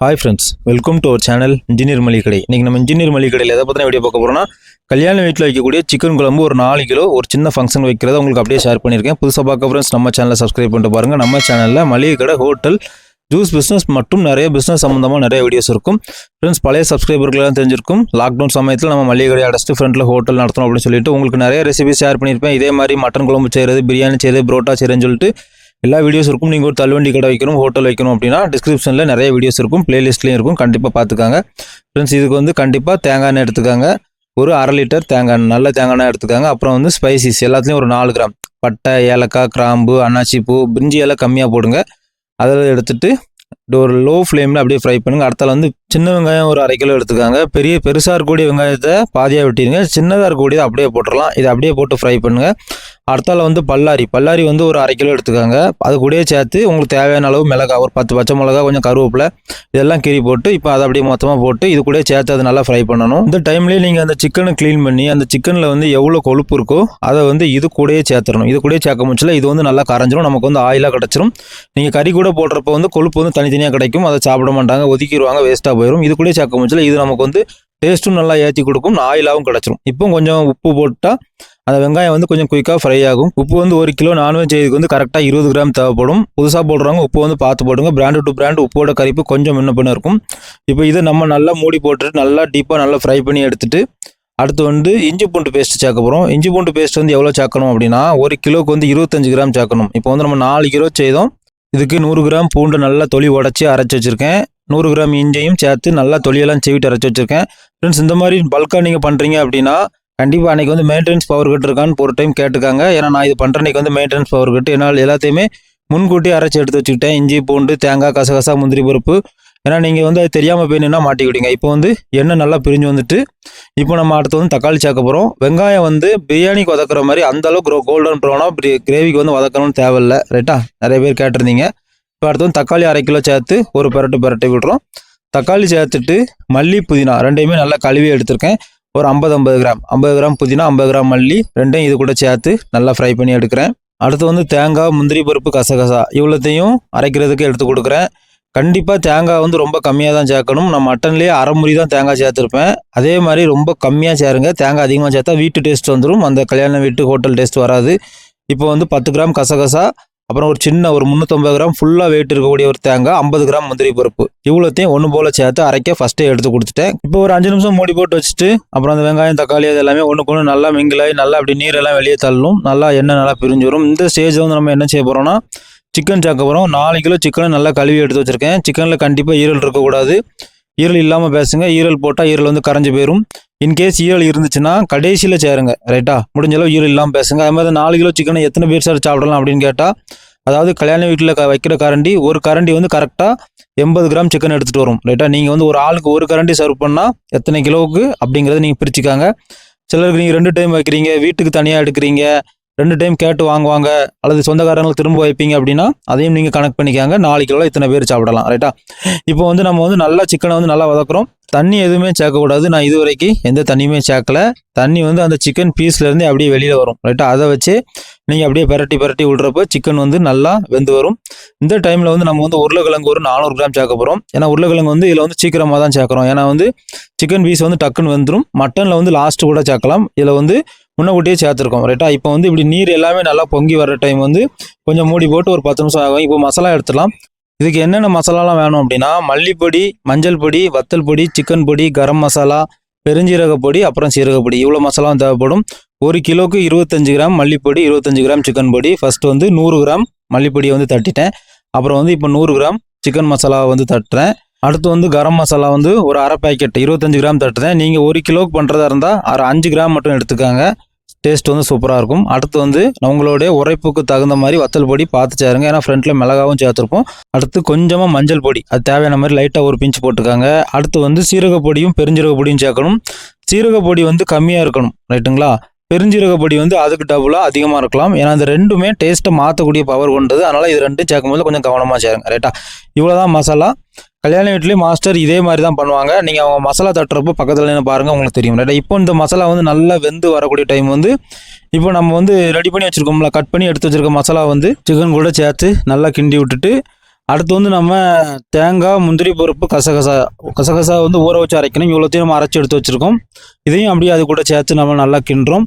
Hi friends welcome to our channel engineer மளிகை கடை இன்றைக்கி நம்ம இன்ஜினியர் மளிகை கடையில் எதை பற்றின வீடியோ பார்க்க போகிறோம்னா கல்யாண வீட்டில் வைக்கக்கூடிய சிக்கன் குழம்பு ஒரு நாலு கிலோ ஒரு சின்ன ஃபங்க்ஷன் வைக்கிறத உங்களுக்கு அப்படியே ஷேர் பண்ணியிருக்கேன். புதுசாக பார்க்க ஃப்ரெண்ட்ஸ் நம்ம சேனலை சப்ஸ்கிரைப் பண்ணிட்டு பாருங்கள் நம்ம சேனலில் மளிகை கடை ஹோட்டல் ஜூஸ் பிஸ்னஸ் மற்றும் நிறைய பிஸ்னஸ் சம்மந்தமாக நிறைய வீடியோஸ் இருக்கும். ஃப்ரெண்ட்ஸ் பழைய சப்ஸ்கிரைபர்கள்லாம் தெரிஞ்சிருக்கும். லாக்டவுன் சமயத்தில் நம்ம மளிகை கடை அடைச்சிட்டு ஃப்ரெண்டில் ஹோட்டல் நடத்தணும் அப்படின்னு சொல்லிட்டு உங்களுக்கு நிறைய ரெசிபி ஷேர் பண்ணியிருப்பேன். இதே மாதிரி மட்டன் குழம்பு செய்கிறது பிரியாணி செய்கிறது புரோட்டா செய்கிறேன்னு சொல்லிட்டு எல்லா வீடியோஸ் இருக்கும். நீங்கள் ஒரு தள்ளுவண்டி கடை வைக்கணும் ஹோட்டல் வைக்கணும் அப்படின்னா டிஸ்கிரிப்ஷனில் நிறைய வீடியோஸ் இருக்கும். பிளேலிஸ்ட்லேயும் இருக்கும். கண்டிப்பாக பார்த்துக்காங்க. ஃப்ரெண்ட்ஸ் இதுக்கு வந்து கண்டிப்பாக தேங்காய் எண்ணெய் எடுத்துக்காங்க. ஒரு அரை லிட்டர் தேங்காய் நல்ல தேங்காய் எண்ணெய் எடுத்துக்காங்க. அப்புறம் வந்து ஸ்பைசிஸ் எல்லாத்துலேயும் ஒரு நாலு கிராம் பட்டை ஏலக்காய் கிராம்பு அன்னாச்சி பூ பிரிஞ்சி எல்லாம் கம்மியாக போடுங்க. அதில் எடுத்துகிட்டு ஒரு லோ ஃப்ளேமில் அப்படியே ஃப்ரை பண்ணுங்கள் அடுத்தால வந்து சின்ன வெங்காயம் ஒரு அரை கிலோ எடுத்துக்காங்க. பெரிய பெருசாக இருக்கக்கூடிய வெங்காயத்தை பாதியாக வெட்டிடுங்க. சின்னதாக இருக்கக்கூடியதை அப்படியே போட்டுடலாம் இதை அப்படியே போட்டு ஃப்ரை பண்ணுங்கள் அடுத்தால வந்து பல்லாரி. பல்லாரி வந்து ஒரு அரை கிலோ எடுத்துக்காங்க. அது கூடயே சேர்த்து உங்களுக்கு தேவையான அளவு மிளகா ஒரு பத்து பச்சை மிளகா கொஞ்சம் கருவேப்பிலை இதெல்லாம் கீறி போட்டு இப்போ அதை அப்படியே மொத்தமாக போட்டு இது கூடயே சேர்த்து அதை நல்லா ஃப்ரை பண்ணணும். இந்த டைம்லேயே நீங்கள் அந்த சிக்கனை க்ளீன் பண்ணி அந்த சிக்கனில் வந்து எவ்வளோ கொழுப்பு இருக்கோ அதை வந்து இது கூடயே சேர்த்துடணும். இது கூடயே சேர்க்க முடிச்சில இது வந்து நல்லா கரைஞ்சிரும். நமக்கு வந்து ஆயிலாக கிடச்சிரும். நீங்கள் கறி கூட போடுறப்ப வந்து கொழுப்பு வந்து தனித்தனியாக கிடைக்கும். அதை சாப்பிட மாட்டாங்க. ஒதுக்கிடுவாங்க வேஸ்ட்டாக போயிடும் இதுக்குள்ளேயே சேர்க்க முடிச்சல இது நமக்கு வந்து டேஸ்ட்டும் நல்லா ஏற்றி கொடுக்கும். ஆயிலாகவும் கிடச்சிரும். இப்போ கொஞ்சம் உப்பு போட்டால் அந்த வெங்காயம் வந்து கொஞ்சம் குயிக்காக ஃப்ரை ஆகும். உப்பு வந்து ஒரு கிலோ நான்வெஜ் இதுக்கு வந்து கரெக்டாக இருபது கிராம் தேவைப்படும். புதுசாக போடுறவங்க உப்பு வந்து பார்த்து போடுங்க பிராண்டு டு பிராண்டு உப்போட கரிப்பு கொஞ்சம் முன்ன பின்ன இருக்கும். இப்போ இதை நம்ம நல்லா மூடி போட்டுட்டு நல்லா டீப்பாக நல்லா ஃப்ரை பண்ணி எடுத்துட்டு அடுத்து வந்து இஞ்சி பூண்டு பேஸ்ட் சேர்க்க போகிறோம் இஞ்சி பூண்டு பேஸ்ட் வந்து எவ்வளோ சேர்க்கணும் அப்படின்னா ஒரு கிலோக்கு வந்து இருபத்தஞ்சு கிராம் சேர்க்கணும் இப்போ வந்து நம்ம நாலு கிலோ செய்தோம். இதுக்கு நூறு கிராம் பூண்டு நல்லா தொலி உடச்சி அரைச்சி வச்சுருக்கேன். நூறு கிராம் இஞ்சியும் சேர்த்து நல்லா தொலியெல்லாம் செவிட்டு அரைச்சி வச்சுருக்கேன். ஃப்ரெண்ட்ஸ் இந்த மாதிரி பல்காக நீங்கள் பண்ணுறீங்க அப்படின்னா கண்டிப்பாக அன்றைக்கி வந்து மெயின்டெனன்ஸ் பவர் கட் இருக்கான்னு ஒரு டைம் கேட்டுக்காங்க. ஏன்னா நான் இது பண்ணுற அன்றைக்கி வந்து மெயின்டெனன்ஸ் பவர் கட்டு என்னால் எல்லாத்தையுமே முன்கூட்டி அரைச்சி எடுத்து வச்சுக்கிட்டேன். இஞ்சி பூண்டு தேங்காய் கசகசா முந்திரி பருப்பு. ஏன்னா நீங்கள் வந்து அது தெரியாமல் போய் மாட்டிக்கிட்டீங்க இப்போ வந்து எண்ணெய் நல்லா பிரிஞ்சு வந்துட்டு இப்போ நம்ம அடுத்து வந்து தக்காளி சேர்க்க போகிறோம் வெங்காயம் வந்து பிரியாணிக்கு வதக்குற மாதிரி அந்த அளவுக்கு கோல்டன் ப்ரௌனாக கிரேவிக்கு வந்து வதக்கணும்னு தேவையில்ல. ரைட்டா நிறைய பேர் கேட்டிருந்தீங்க. இப்போ அடுத்து தக்காளி அரை கிலோ சேர்த்து ஒரு பரட்டு பரட்டி விடுறோம். தக்காளி சேர்த்துட்டு மல்லி புதினா ரெண்டையுமே நல்லா கழுவி எடுத்திருக்கேன். ஒரு ஐம்பது ஐம்பது கிராம். ஐம்பது கிராம் புதினா ஐம்பது கிராம் மல்லி ரெண்டையும் இது கூட சேர்த்து நல்லா ஃப்ரை பண்ணி எடுக்கிறேன். அடுத்து வந்து தேங்காய் முந்திரி பருப்பு கசகசா இவ்வளோத்தையும் அரைக்கிறதுக்கு எடுத்து கொடுக்குறேன். கண்டிப்பாக தேங்காய் வந்து ரொம்ப கம்மியாக தான் சேர்க்கணும். நான் மட்டன்லேயே அரை முறி தான் தேங்காய் சேர்த்துருப்பேன். அதே மாதிரி ரொம்ப கம்மியாக சேருங்க. தேங்காய் அதிகமாக சேர்த்தா வீட்டு டேஸ்ட் வந்துடும் அந்த கல்யாண வீட்டு ஹோட்டல் டேஸ்ட் வராது. இப்போ வந்து பத்து கிராம் கசகசா அப்புறம் ஒரு சின்ன ஒரு முந்நூற்றம்பது கிராம் ஃபுல்லாக வெயிட் இருக்கக்கூடிய ஒரு தேங்காய் ஐம்பது கிராம் முந்திரி பருப்பு. இவ்வளோத்தையும் ஒன்று போல் சேர்த்து அரைக்க ஃபஸ்ட்டே எடுத்து கொடுத்துட்டேன். இப்போ ஒரு அஞ்சு நிமிஷம் மூடி போட்டு வச்சுட்டு அப்புறம் அந்த வெங்காயம் தக்காளி அது எல்லாமே ஒன்றுக்கு ஒன்று நல்லா மிங்கிலாகி நல்லா அப்படி நீரெல்லாம் வெளியே தள்ளும். நல்லா எண்ணெய் நல்லா பிரிஞ்சு வரும் இந்த ஸ்டேஜ் வந்து நம்ம என்ன செய்ய போகிறோம்னா சிக்கன் சேர்க்க போகிறோம் நாலு கிலோ சிக்கனை நல்லா கழுவி எடுத்து வச்சுருக்கேன். சிக்கனில் கண்டிப்பாக ஈரல் இருக்கக்கூடாது. ஈரல் இல்லாமல் பேசுங்க. ஈரல் போட்டால் ஈரல் வந்து கரைஞ்சி போயிடும் இன்கேஸ் ஈரல் இருந்துச்சுன்னா கடைசியில் சேருங்க ரைட்டா முடிஞ்ச அளவு ஈரல் இல்லாமல் பேசுங்க. அது மாதிரி நாலு கிலோ சிக்கனை எத்தனை பேர் சார் சாப்பிடலாம் அப்படின்னு கேட்டால் அதாவது கல்யாண வீட்டில் க வைக்கிற கரண்டி ஒரு கரண்டி வந்து கரெக்டாக எண்பது கிராம் சிக்கன் எடுத்துகிட்டு வரும் ரைட்டா நீங்கள் வந்து ஒரு ஆளுக்கு ஒரு கரண்டி சர்வ் பண்ணால் எத்தனை கிலோவுக்கு அப்படிங்கிறத நீங்கள் பிரிச்சுக்காங்க. சிலருக்கு நீங்கள் ரெண்டு டைம் வைக்கிறீங்க வீட்டுக்கு தனியாக எடுக்கிறீங்க ரெண்டு டைம் கேட்டு வாங்குவாங்க அல்லது சொந்தக்காரங்களுக்கு திரும்ப வைப்பீங்க அப்படின்னா அதையும் நீங்கள் கனெக்ட் பண்ணிக்காங்க. நாலு கிலோ இத்தனை பேர் சாப்பிடலாம் ரைட்டா இப்போ வந்து நம்ம வந்து நல்லா சிக்கனை வந்து நல்லா வதக்குறோம். தண்ணி எதுவுமே சேர்க்கக்கூடாது. நான் இது வரைக்கும் எந்த தண்ணியுமே சேர்க்கல. தண்ணி வந்து அந்த சிக்கன் பீஸ்லேருந்து அப்படியே வெளியில் வரும் ரைட்டா அதை வச்சு நீங்கள் அப்படியே பெரட்டி பெரட்டி விடுறப்போ சிக்கன் வந்து நல்லா வெந்து வரும். இந்த டைமில் வந்து நம்ம வந்து உருளைக்கிழங்கு ஒரு நானூறு கிராம் சேர்க்க போகிறோம் ஏன்னா உருளைக்கிழங்கு வந்து இதில் வந்து சீக்கிரமாக தான் சேர்க்குறோம். ஏன்னா வந்து சிக்கன் பீஸ் வந்து டக்குன்னு வந்துடும் மட்டனில் வந்து லாஸ்ட்டு கூட சேர்க்கலாம். இதில் வந்து முன்னக்கூட்டியே சேர்த்துருக்கோம் ரைட்டா இப்போ வந்து இப்படி நீர் எல்லாமே நல்லா பொங்கி வர டைம் வந்து கொஞ்சம் மூடி போட்டு ஒரு பத்து நிமிஷம் ஆகும். இப்போ மசாலா எடுத்துடலாம். இதுக்கு என்னென்ன மசாலாலாம் வேணும் அப்படின்னா மல்லிப்பொடி மஞ்சள் பொடி வத்தல் பொடி சிக்கன் பொடி கரம் மசாலா பெருஞ்சீரக பொடி அப்புறம் சீரக பொடி. இவ்வளோ மசாலாவும் தேவைப்படும். ஒரு கிலோக்கு இருபத்தஞ்சு கிராம் மல்லிப்பொடி இருபத்தஞ்சு கிராம் சிக்கன் பொடி. ஃபஸ்ட்டு வந்து நூறு கிராம் மல்லிப்பொடியை வந்து தட்டிட்டேன். அப்புறம் வந்து இப்போ நூறு கிராம் சிக்கன் மசாலாவை வந்து தட்டுறேன். அடுத்து வந்து கரம் மசாலா வந்து ஒரு அரை பேக்கெட் இருபத்தஞ்சு கிராம் தட்டுறேன். நீங்கள் ஒரு கிலோக்கு பண்ணுறதா இருந்தால் அரை அஞ்சு கிராம் மட்டும் எடுத்துக்காங்க. டேஸ்ட் வந்து சூப்பராக இருக்கும். அடுத்து வந்து உங்களுடைய உரைப்புக்கு தகுந்த மாதிரி வத்தல் பொடி பார்த்து சேருங்க. ஏன்னா ஃப்ரண்ட்டில் மிளகாவும் சேர்த்துருப்போம். அடுத்து கொஞ்சமாக மஞ்சள் பொடி. அது தேவையான மாதிரி லைட்டாக ஒரு பிஞ்சு போட்டுக்காங்க. அடுத்து வந்து சீரக பொடியும் பெருஞ்சீரக பொடியும் சேர்க்கணும். சீரக பொடி வந்து கம்மியாக இருக்கணும். ரைட்டுங்களா பெருஞ்சீரக பொடி வந்து அதுக்கு டபுளாக அதிகமாக இருக்கலாம். ஏன்னா அந்த ரெண்டுமே டேஸ்ட்டை மாற்றக்கூடிய பவர் கொண்டது. அதனால் இது ரெண்டும் சேர்க்கும்போது கொஞ்சம் கவனமாக சேருங்க. ரைட்டா இவ்வளோதான் மசாலா. கல்யாண வீட்லேயும் மாஸ்டர் இதே மாதிரி தான் பண்ணுவாங்க. நீங்கள் அவங்க மசாலா தட்டுறப்போ பக்கத்தில் நின்று பாருங்கள் உங்களுக்கு தெரியும். ரைட்டா இப்போ இந்த மசாலா வந்து நல்லா வெந்து வரக்கூடிய டைம் வந்து இப்போ நம்ம வந்து ரெடி பண்ணி வச்சுருக்கோம்ல கட் பண்ணி எடுத்து வச்சுருக்க மசாலா வந்து சிக்கன் கூட சேர்த்து நல்லா கிண்டி விட்டுட்டு அடுத்து வந்து நம்ம தேங்காய் முந்திரி பருப்பு கசகசா கசகசா வந்து ஊற வச்சு அரைக்கணும். இவ்வளோத்தையும் நம்ம அரைச்சி எடுத்து வச்சுருக்கோம். இதையும் அப்படியே அது கூட சேர்த்து நம்ம நல்லா கிண்டுறோம்.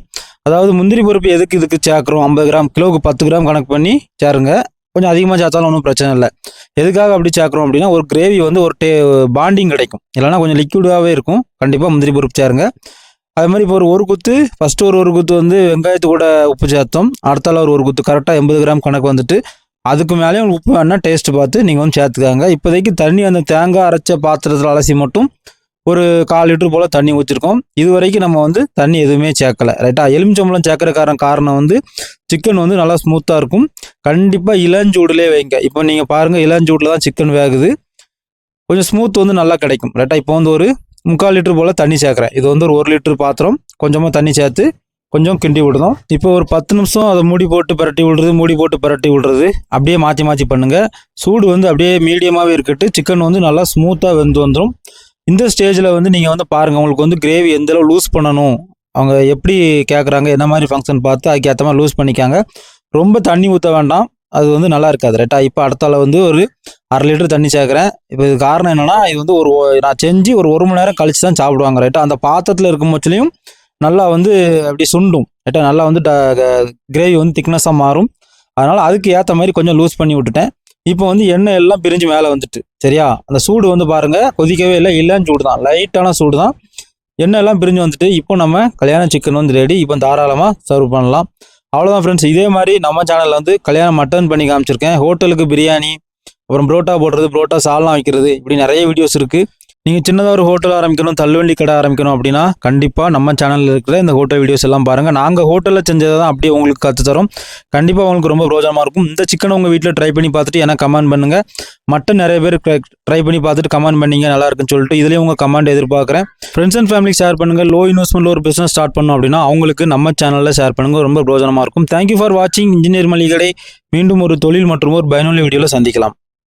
அதாவது முந்திரி பருப்பு எதுக்கு இதுக்கு சேர்க்குறோம்? ஐம்பது கிராம் கிலோவுக்கு பத்து கிராம் கணக்கு பண்ணி சேருங்க. கொஞ்சம் அதிகமாக சேர்த்தாலும் ஒன்றும் பிரச்சனை இல்லை. எதுக்காக அப்படி சேர்க்குறோம் அப்படின்னா ஒரு கிரேவி வந்து ஒரு டே பாண்டிங் கிடைக்கும். இல்லைன்னா கொஞ்சம் லிக்விடாகவே இருக்கும். கண்டிப்பாக முந்திரி பருப்பு சேருங்க. அது மாதிரி இப்போ ஒரு ஒரு குத்து ஃபஸ்ட்டு ஒரு ஒரு குத்து வந்து வெங்காயத்து கூட உப்பு சேர்த்தோம் அடுத்தால ஒரு ஒரு குத்து கரெக்டாக எண்பது கிராம் கணக்கு வந்துட்டு அதுக்கு மேலேயும் உங்களுக்கு உப்பு வேணால் டேஸ்ட்டு பார்த்து நீங்கள் வந்து சேர்த்துக்காங்க இப்போதைக்கு தண்ணி அந்த தேங்காய் அரைச்ச பாத்திரத்தில் அலசி மட்டும் ஒரு கால் லிட்டர் போல் தண்ணி ஊற்றிருக்கோம் இது வரைக்கும் நம்ம வந்து தண்ணி எதுவுமே சேர்க்கலை ரைட்டா எலுமிச்சம்பழம் சேர்க்கற காரணம் காரணம் வந்து சிக்கன் வந்து நல்லா ஸ்மூத்தாக இருக்கும். கண்டிப்பாக இளஞ்சூடுலேயே வைங்க. இப்போ நீங்கள் பாருங்கள் இளஞ்சூடில் தான் சிக்கன் வேகுது. கொஞ்சம் ஸ்மூத் வந்து நல்லா கிடைக்கும். ரைட்டாக இப்போ வந்து ஒரு முக்கால் லிட்டர் போல் தண்ணி சேர்க்குறேன். இது வந்து ஒரு ஒரு லிட்டர் பாத்திரம். கொஞ்சமாக தண்ணி சேர்த்து கொஞ்சம் கிண்டி விடணும். இப்போ ஒரு பத்து நிமிஷம் அதை மூடி போட்டு பரட்டி விடுறது மூடி போட்டு பரட்டி விடுறது. அப்படியே மாற்றி மாற்றி பண்ணுங்கள் சூடு வந்து அப்படியே மீடியமாகவே இருக்கட்டு. சிக்கன் வந்து நல்லா ஸ்மூத்தாக வெந்து வந்துடும் இந்த ஸ்டேஜில் வந்து நீங்கள் வந்து பாருங்கள் உங்களுக்கு வந்து கிரேவி எந்தளவு லூஸ் பண்ணணும் அவங்க எப்படி கேட்குறாங்க என்ன மாதிரி ஃபங்க்ஷன் பார்த்து அதுக்கேற்ற மாதிரி லூஸ் பண்ணிக்காங்க. ரொம்ப தண்ணி ஊற்ற வேண்டாம். அது வந்து நல்லா இருக்காது ரைட்டா இப்போ அடுத்தால வந்து ஒரு அரை லிட்டர் தண்ணி சேர்க்குறேன். இப்போ இது காரணம் என்னென்னா இது வந்து ஒரு ஒ- நான் செஞ்சு ஒரு ஒரு மணி நேரம் கழிச்சு தான் சாப்பிடுவாங்க ரைட்டா அந்த பாத்திரத்தில் இருக்கும் பட்சத்துலையும் நல்லா வந்து அப்படி சுண்டும் ரைட்டா நல்லா வந்து கிரேவி வந்து திக்னஸாக மாறும். அதனால் அதுக்கு ஏற்ற மாதிரி கொஞ்சம் லூஸ் பண்ணி விட்டுட்டேன். இப்போ வந்து எண்ணெய் எல்லாம் பிரிஞ்சு மேலே வந்துட்டு சரியா? அந்த சூடு வந்து பாருங்கள் கொதிக்கவே இல்லை இல்லைன்னு சூடு தான் லைட்டான சூடு தான் எண்ணெய் எல்லாம் பிரிஞ்சு வந்துட்டு இப்போ நம்ம கல்யாண சிக்கன் வந்து ரெடி இப்போ தாராளமாக சர்வ் பண்ணலாம். அவ்வளோதான் ஃப்ரெண்ட்ஸ் இதே மாதிரி நம்ம சேனலில் வந்து கல்யாணம் மட்டன் பண்ணி காமிச்சிருக்கேன். ஹோட்டலுக்கு பிரியாணி அப்புறம் புரோட்டா போடுறது புரோட்டா சால்லாம் வைக்கிறது இப்படி நிறைய வீடியோஸ் இருக்குது நீங்கள் சின்னதாக ஒரு ஹோட்டல் ஆரம்பிக்கணும் தள்ளுவண்டி கடை ஆரம்பிக்கணும் அப்படின்னா கண்டிப்பாக நம்ம சேனலில் இருக்கிற இந்த ஹோட்டல் வீடியோஸ் எல்லாம் பாருங்கள் நாங்கள் ஹோட்டலில் செஞ்சதை தான் அப்படியே உங்களுக்கு கற்று தரோம். கண்டிப்பாக உங்களுக்கு ரொம்ப பிரோஜனமாக இருக்கும். இந்த சிக்கனை உங்கள் வீட்டில் ட்ரை பண்ணி பார்த்துட்டு எனக்கு கமெண்ட் பண்ணுங்கள் மட்டன் நிறைய பேர் ட்ரை பண்ணி பார்த்துட்டு கமெண்ட் பண்ணீங்க நல்லா இருக்குன்னு சொல்லிட்டு இதுலேயும் உங்கள் கமெண்ட் எதிர்பார்க்குறேன். ஃப்ரெண்ட்ஸ் அண்ட் ஃபேமிலி ஷேர் பண்ணுங்கள் லோ இன்வெஸ்ட்மெண்ட்டில் ஒரு பிஸ்னஸ் ஸ்டார்ட் பண்ணோம் அப்படின்னா அவங்களுக்கு நம்ம சேனலில் ஷேர் பண்ணுங்கள் ரொம்ப பிரோஜனமாக இருக்கும். தேங்க்யூ ஃபார் வாட்சிங் இன்ஜினியர் மளிகடை மீண்டும் ஒரு தொழில் மற்றும் ஒரு பயனுள்ள வீடியோவில் சந்திக்கலாம்.